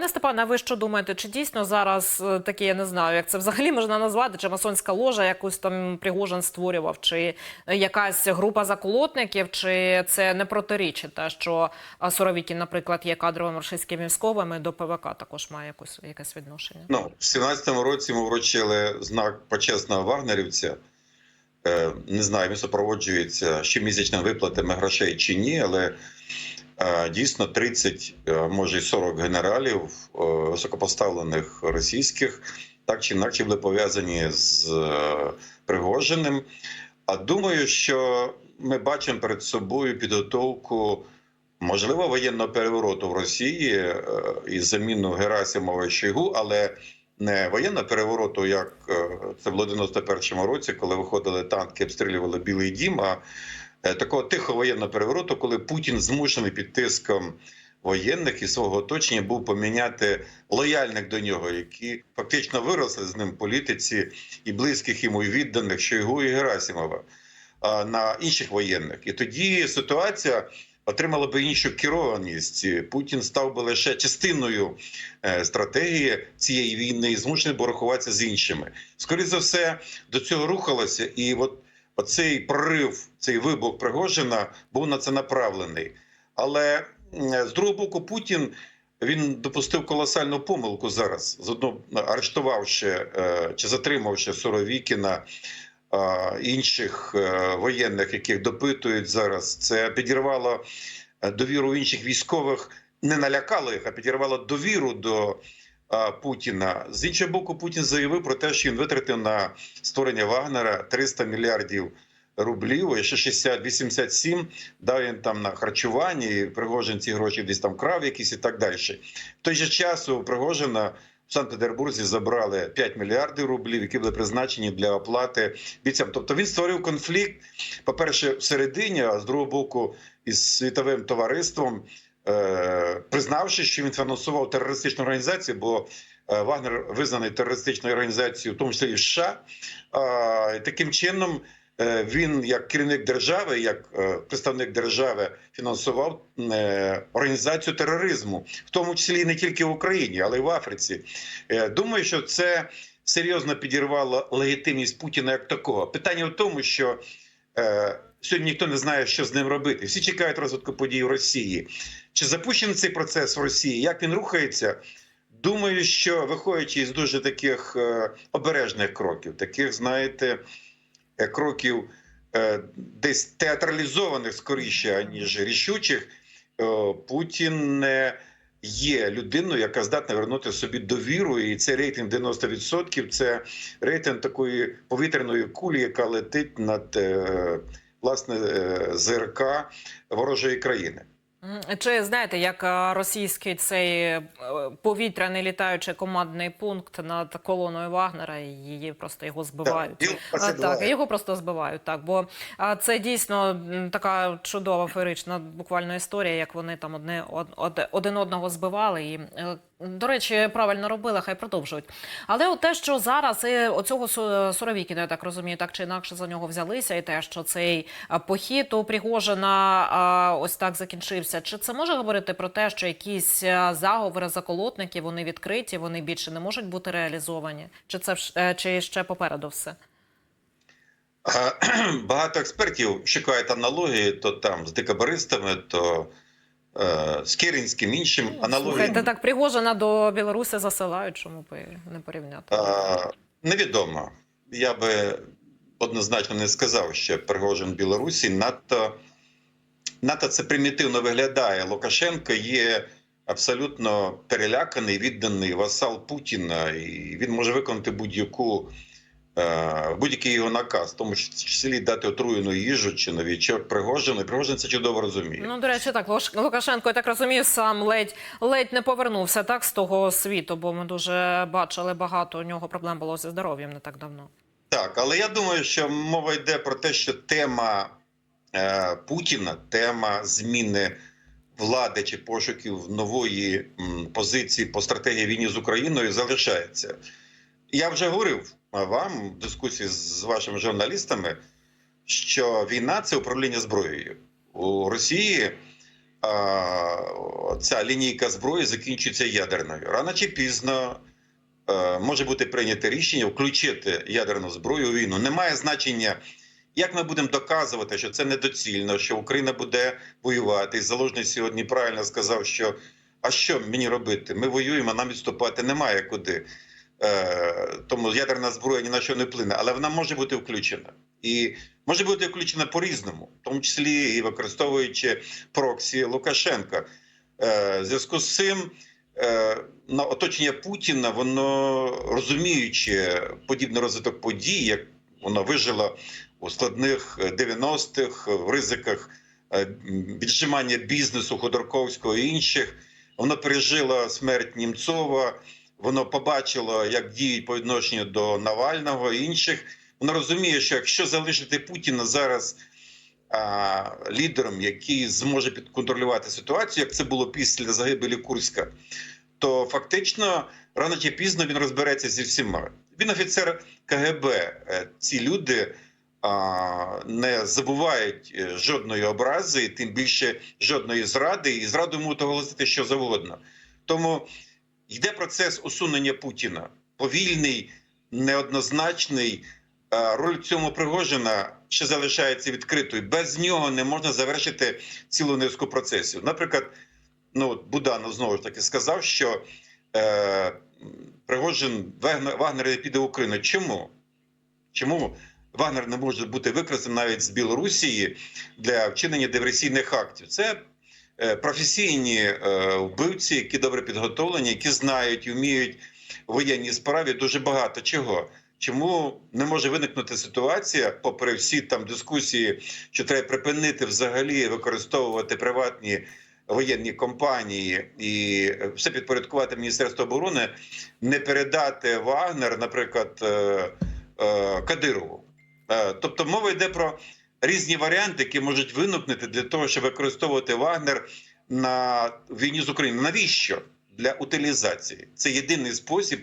Пане Степане, а ви що думаєте? Чи дійсно зараз е, таке, я не знаю, як це взагалі можна назвати? Чи масонська ложа якусь там Пригожин створював, чи е, якась група заколотників, чи це не протирічить те, що а, Суровікін, наприклад, є кадровим російським військовим і до ПВК також має якусь якесь відношення? Ну, в 17-му році ми вручили знак почесного вагнерівця. Е, Не знаю, він супроводжується щомісячними виплатами грошей чи ні, але е, дійсно 30, е, може й 40 генералів е, високопоставлених російських так чи інакше були пов'язані з е, Пригожиним. А думаю, що ми бачимо перед собою підготовку можливо воєнного перевороту в Росії і заміну Герасимова і Шойгу, але не воєнного перевороту, як це було в 91-му році, коли виходили танки, обстрілювали Білий Дім. А такого тихого воєнного перевороту, коли Путін змушений під тиском воєнних і свого оточення був поміняти лояльних до нього, які фактично виросли з ним політиці і близьких йому і відданих Шойгу і Герасимова на інших воєнних. І тоді ситуація отримала би іншу керованість. Путін став би лише частиною е, стратегії цієї війни і змушений був рахуватися з іншими. Скоріше за все, до цього рухалося, і от оцей прорив, цей вибух Пригожина був на це направлений. Але з другого боку, Путін. Він допустив колосальну помилку зараз, з одного арештувавши е, чи затримавши Суровікіна, інших е, воєнних, яких допитують зараз. Це підірвало е, довіру інших військових, не налякало їх, а підірвало довіру до Путіна. З іншого боку, Путін заявив про те, що він витратив на створення Вагнера 300 мільярдів. Рублів, і ще 60-87 дав він там на харчування, і Пригожин ці гроші десь там крав якісь і так далі. В той же час у Пригожина в Санкт-Петербурзі забрали 5 мільярдів рублів, які були призначені для оплати бійцям. Тобто він створив конфлікт, по-перше, всередині, а з другого боку, із світовим товариством, е, признавши, що він фінансував терористичну організацію, бо е, Вагнер визнаний терористичною організацією, в тому числі і США. Таким чином. е, Він як керівник держави, як е, представник держави, фінансував е, організацію тероризму, в тому числі не тільки в Україні, але й в Африці. Е, Думаю, що це серйозно підірвало легітимність Путіна як такого. Питання в тому, що е, сьогодні ніхто не знає, що з ним робити. Всі чекають розвитку подій в Росії. Чи запущений цей процес в Росії? Як він рухається? Думаю, що виходячи з дуже таких е, обережних кроків, таких, знаєте, е, кроків е, десь театралізованих скоріше, ніж рішучих, Путін не є людиною, яка здатна вернути собі довіру, і цей рейтинг 90% – це рейтинг такої повітряної кулі, яка летить над власне ЗРК ворожої країни. Чи знаєте, як е, російський цей е, повітряний літаючий командний пункт над колоною Вагнера, її просто його збивають? Так, його, так, його просто збивають. Так, бо це дійсно така чудова феєрична буквально історія, як вони там одне од, од- один одного збивали. І е, до речі, правильно робили, хай продовжують. Але от те, що зараз і оцього Су- Суровікіна, я так розумію, так чи інакше за нього взялися, і те, що цей похід у Пригожина ось так закінчився. Чи це може говорити про те, що якісь заговори заколотників вони відкриті, вони більше не можуть бути реалізовані? Чи це е, чи ще попереду все? Багато експертів шукають аналогії то там з декабристами, то е, з Керенським іншим аналогії. Слухайте, так Пригожина до Білорусі засилають, чому б не порівняти? А, невідомо. Я би однозначно не сказав, що Пригожин Білорусі надто, надто це примітивно виглядає. Лукашенко є абсолютно переляканий, відданий васал Путіна, і він може виконати будь-яку. Е, Будь-який його наказ, в тому числі дати отруєну їжу чи новічок Пригожину. І Пригожин це чудово розуміє. Ну, до речі, так Лукашенко, я так розумію, сам ледь ледь не повернувся так з того світу, бо ми дуже бачили багато у нього проблем було зі здоров'ям не так давно. Так, але я думаю, що мова йде про те, що тема е, Путіна, тема зміни влади чи пошуків нової м, позиції по стратегії війни з Україною залишається. Я вже говорив вам в дискусії з вашими журналістами, що війна це управління зброєю у Росії. ця лінійка зброї закінчується ядерною. Рано чи пізно е, може бути прийнято рішення включити ядерну зброю у війну. Немає значення, як ми будемо доказувати, що це недоцільно, що Україна буде воювати. І Залужний сьогодні правильно сказав, що а що мені робити? Ми воюємо, нам відступати немає куди. Е, тому ядерна зброя ні на що не вплине, але вона може бути включена. І може бути включена по-різному, в тому числі і використовуючи проксі Лукашенка. Е, зв'язку з цим е, на оточення Путіна, воно розуміючи подібний розвиток подій, як воно вижило у складних 90-х, в ризиках віджимання бізнесу Ходорковського і інших, воно пережило смерть Німцова, воно побачило, як діють по відношенню до Навального і інших. Воно розуміє, що якщо залишити Путіна зараз а, лідером, який зможе підконтролювати ситуацію, як це було після загибелі Курська, то фактично рано чи пізно він розбереться зі всіма. Він офіцер КГБ. Е, Ці люди а, не забувають е, жодної образи, тим більше жодної зради, і зраду можуть оголосити що завгодно. Тому йде процес усунення Путіна повільний, неоднозначний. Роль в цьому Пригожина ще залишається відкритою. Без нього не можна завершити цілу низку процесів. Наприклад, ну Буданов знову ж таки сказав, що е, Пригожин Вагнер, не піде в Україну. Чому? Чому Вагнер не може бути використаний навіть з Білорусії для вчинення диверсійних актів? Це е, професійні е, вбивці, які добре підготовлені, які знають і вміють в воєнній справі дуже багато чого. Чому не може виникнути ситуація, попри всі там дискусії, що треба припинити взагалі використовувати приватні воєнні компанії і все підпорядкувати Міністерство оборони, не передати Вагнер, наприклад, е, е, Кадирову. Е, Тобто мова йде про різні варіанти, які можуть виникнути для того, щоб використовувати Вагнер на війні з Україною. Навіщо? Для утилізації. Це єдиний спосіб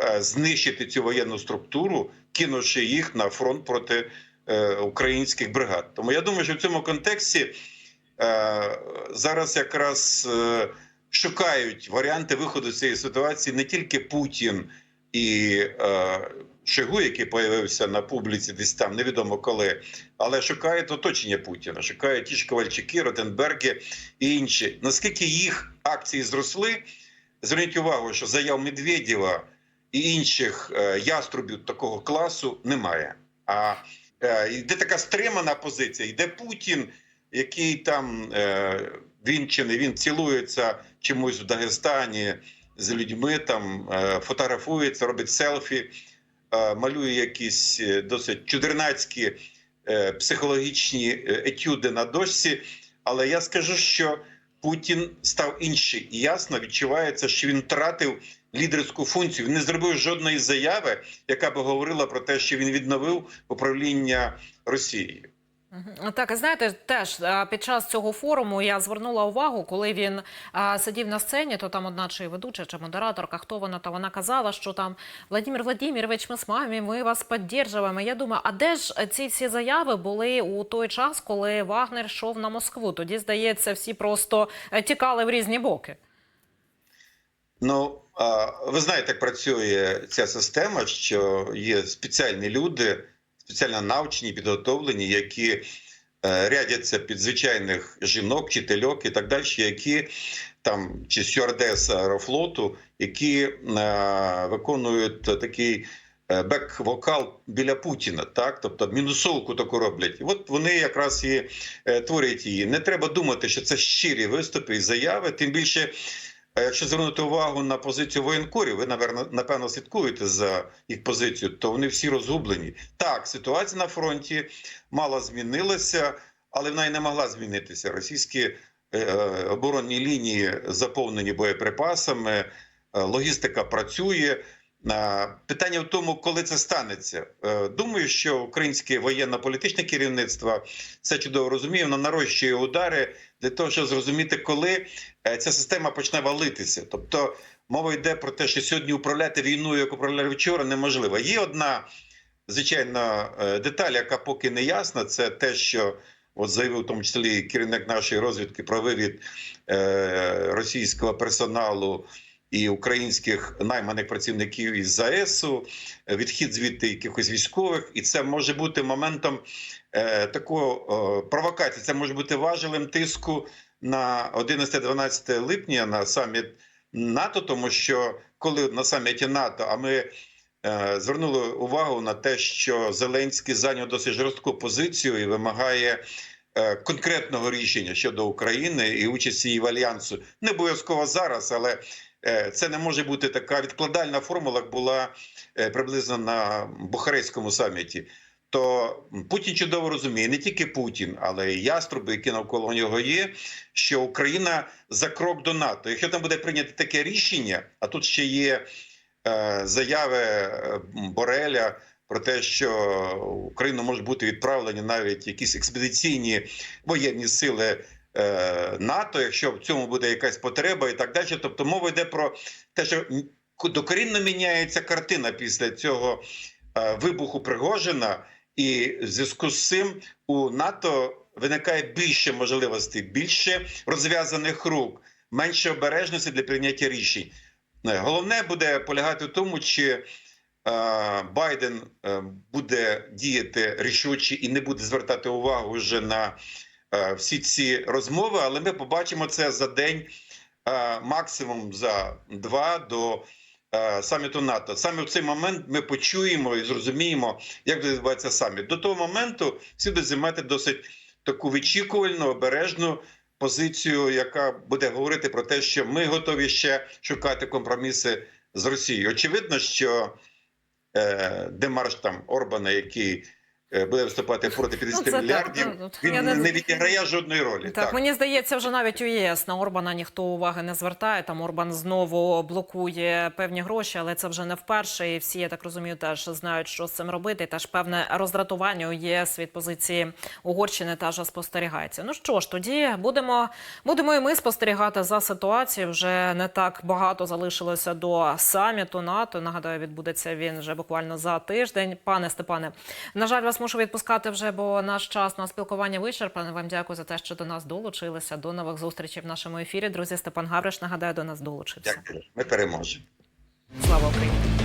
е, знищити цю воєнну структуру, кинувши їх на фронт проти е, українських бригад. Тому я думаю, що в цьому контексті е, зараз якраз шукають варіанти виходу з цієї ситуації не тільки Путін і Шигу, який появився на публіці десь там, невідомо коли, але шукають оточення Путіна, шукають ті ж Ковальчуки, Ротенберги і інші. Наскільки їх акції зросли, зверніть увагу, що заяв Медведєва і інших е, яструбів такого класу немає. А е, йде така стримана позиція, йде Путін, який там е, він чи не він цілується чомусь в Дагестані з людьми, там фотографується, робить селфі, малює якісь е, досить чудернацькі е, психологічні е, етюди на дошці. Але я скажу, що Путін став інший, і ясно відчувається, що він втратив лідерську функцію. Він не зробив жодної заяви, яка би говорила про те, що він відновив управління Росією. Так, знаєте, теж під час цього форуму я звернула увагу, коли він а, сидів на сцені, то там одна чи ведуча, чи модераторка, хто вона, то вона казала, що там Владимир Владимирович, ми з вами, ми вас підтримуємо. Я думаю, а де ж ці всі заяви були у той час, коли Вагнер йшов на Москву? Тоді, здається, всі просто е, тікали в різні боки. Ну ви знаєте, як працює ця система, що є спеціальні люди, спеціально навчені, підготовлені, які е, рядяться під звичайних жінок, вчительок і так далі, які там чи стюардеса аерофлоту, які е, виконують такий е, бек-вокал біля Путіна, так тобто мінусовку таку роблять. І От вони якраз і творять її. Не треба думати, що це щирі виступи і заяви, тим більше. А якщо звернути увагу на позицію воєнкорів, ви напевно, слідкуєте за їх позицією, то вони всі розгублені. Так, ситуація на фронті мало змінилася, але вона й не могла змінитися. Російські е, оборонні лінії заповнені боєприпасами, е, логістика працює. Питання в тому, коли це станеться. Е, Думаю, що українське воєнно-політичне керівництво це чудово розуміє, воно нарощує удари для того, щоб зрозуміти, коли е, ця система почне валитися. Тобто мова йде про те, що сьогодні управляти війною, як управляли вчора, неможливо. Є одна звичайно е, деталь, яка поки не ясна, це те, що от заявив в тому числі керівник нашої розвідки про вивід російського персоналу і українських найманих працівників із ЗАЕСу, е, відхід звідти якихось військових, і це може бути моментом е, такого е, провокації. Це може бути важелем тиску на 11-12 липня на саміт НАТО, тому що коли на саміті НАТО, а ми е, звернули увагу на те, що Зеленський зайняв досить жорстку позицію і вимагає. е, Конкретного рішення щодо України і участі її в альянсу не обов'язково зараз, але це не може бути така відкладальна формула, як була е, приблизно на Бухарестському саміті. То Путін чудово розуміє, не тільки Путін, але й яструби, які навколо нього є, що Україна за крок до НАТО. Якщо там буде прийнято таке рішення, а тут ще є е, заяви е, Бореля про те, що в Україну можуть бути відправлені навіть якісь експедиційні воєнні сили е, НАТО, якщо в цьому буде якась потреба, і так далі. Тобто мова йде про те, що докорінно міняється картина після цього е, вибуху Пригожина, і в зв'язку з цим у НАТО виникає більше можливостей, більше розв'язаних рук, менше обережності для прийняття рішень. Е, Головне буде полягати в тому, чи е, Байден е, буде діяти рішуче і не буде звертати увагу вже на е, всі ці розмови, але ми побачимо це за день, е, максимум за два до е, саміту НАТО. Саме в цей момент ми почуємо і зрозуміємо, як буде відбуватися саміт. До того моменту всі будуть займати досить таку вичікувальну, обережну позицію, яка буде говорити про те, що ми готові ще шукати компроміси з Росією. Очевидно, що е, демарш там Орбана, який е, буде виступати проти 50 Ну, так, мільярдів, ну, він не... не- відіграє жодної ролі. Так, мені здається, вже навіть у ЄС на Орбана ніхто уваги не звертає. Там Орбан знову блокує певні гроші, але це вже не вперше. І всі, я так розумію, теж знають, що з цим робити. Теж певне роздратування у ЄС від позиції Угорщини теж спостерігається. Ну що ж, тоді будемо, будемо і ми спостерігати за ситуацією. Вже не так багато залишилося до саміту НАТО. Нагадаю, відбудеться він вже буквально за тиждень. Пане Степане, на жаль, вас мушу відпускати вже, бо наш час на спілкування вичерпаний. Вам дякую за те, що до нас долучилися. До нових зустрічей в нашому ефірі. Друзі, Степан Гавриш, нагадаю, до нас долучився. Дякую. Ми переможемо. Слава Україні!